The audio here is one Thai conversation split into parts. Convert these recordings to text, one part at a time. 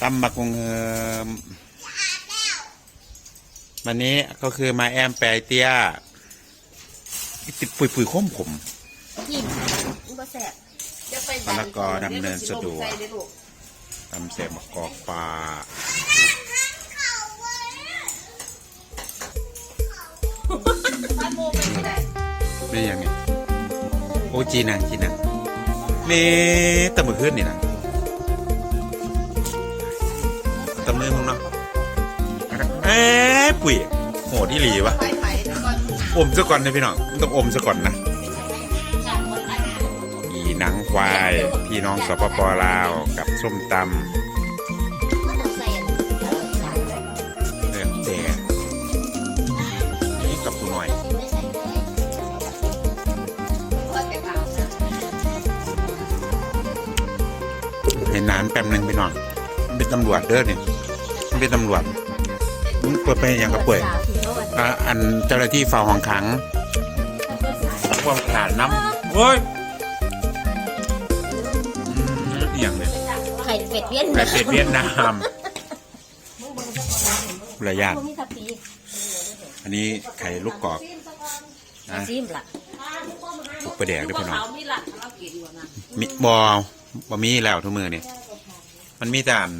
ตำบักกงเฮิมวันนี้ก็คือมาแอมแปรเตี้ยติดปุยปุยๆข้มผมกินมันก็แสบมะละกอดำเนินสะดวกตำเสบมะกอกปลาไม่ยังไงโอ้จีนังจีนังเมตะมือขึ้นนี่นะ ตะมือมึงเนาะเอ๊ะปุ๋ยโหที่หลีวะอมซะก่อนนะพี่น้องต้องอมซะก่อนนะอีหนังควาย พี่น้องสปปลาวกับส้มตำมันต้องใส่อันนี้เนื้อแดงนี่กับผู้หน่อยไม่ใส่ก็แตกต่างนะเห็นนานแป๊บหนึงพี่น้อง เป็นตำรวจเด้อเนี่ยมันเป็นตำรวจมันเปิดไปอย่างกับป่วยอะอันเจ้าหน้าที่เฝ้าห้องขังความขาดน้ำเฮ้ยอืมอหย่างเนี่ยไข่เป็ดเวียนไข่เป็ดเวียดนามหลายอย่างพวกนี้ทับปีอันนี้ไข่ลูกกรอกนะซิมล่ะลูกประแดกด้วยพี่น้องเขามีหลักเรากินอยู่นะมีบอบอมีแล้วทุกมือเนี่ย มันมีแต่อัน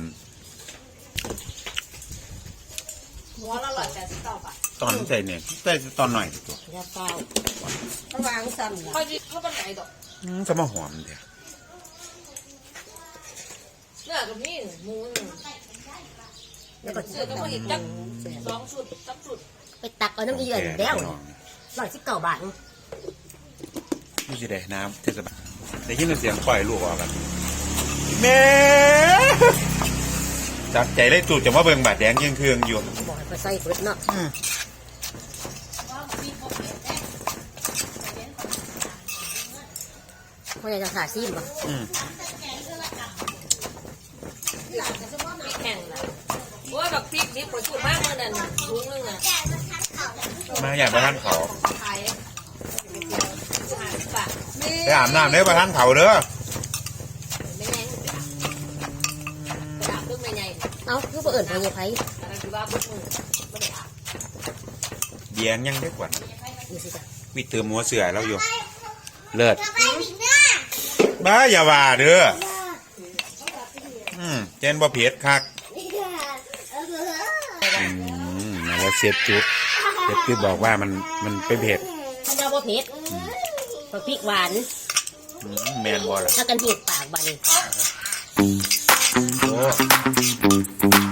หัวละร้อยแปดสิบเก้าบาทตอนใส่เนี่ยใส่ตอนหน่อยตัวยาเป้าระวังซ้ำเขาดิเขาเป็นไหนดอกอืมจะมาหอมเดียวเนื้อกับนี่หมูหนึ่งแล้วก็เสื้อกับผลิตจักสองชุดสักชุดไปตักเอาน้ำเยื่อแล้วพี่น้องร้อยสิบเก้าบาทนี่สิได้น้ำเทศบาลได้ยินเสียงปล่อยลูกออกกันแม่ จับใจเลยจูดจะมาเบิ่งบาดแดงยังเครืองอยู่บอกให้ไปใส่เบิดเนาะอืมพ่อใหญ่จะขาซิมบ่อืมแข่งนะโอ้ยแบบพริกนี่ประชุดมากเลยนั่นถุงนึงอะมาอยากไปท่านเขาขายหาสิบบาทไปอาบน้ำเด้อไปท่านเขาเด้อ ไม่แน่กระดาษเรื่องไม่ใหญ่ เอ้าคือบ่เอิญพ่อใหญ่ไผอะไรคือว่าพวกมึงไม่ได้อาบเดียงยังได้กว่านี่สิจ้ะวิเติมหัวเสือเราอยู่ เลิศบ้าอย่าว่าเด้ออืมเจนบ่เผ็ดคักอืมแล้วเสียบจุดเสียบจุดบอกว่ามันมันเป็นเผ็ดธรรมดาบ่เผ็ดพอพริกหวานอืมแมนบ่ล่ะถ้ากันเผ็ดปากบัดน よ。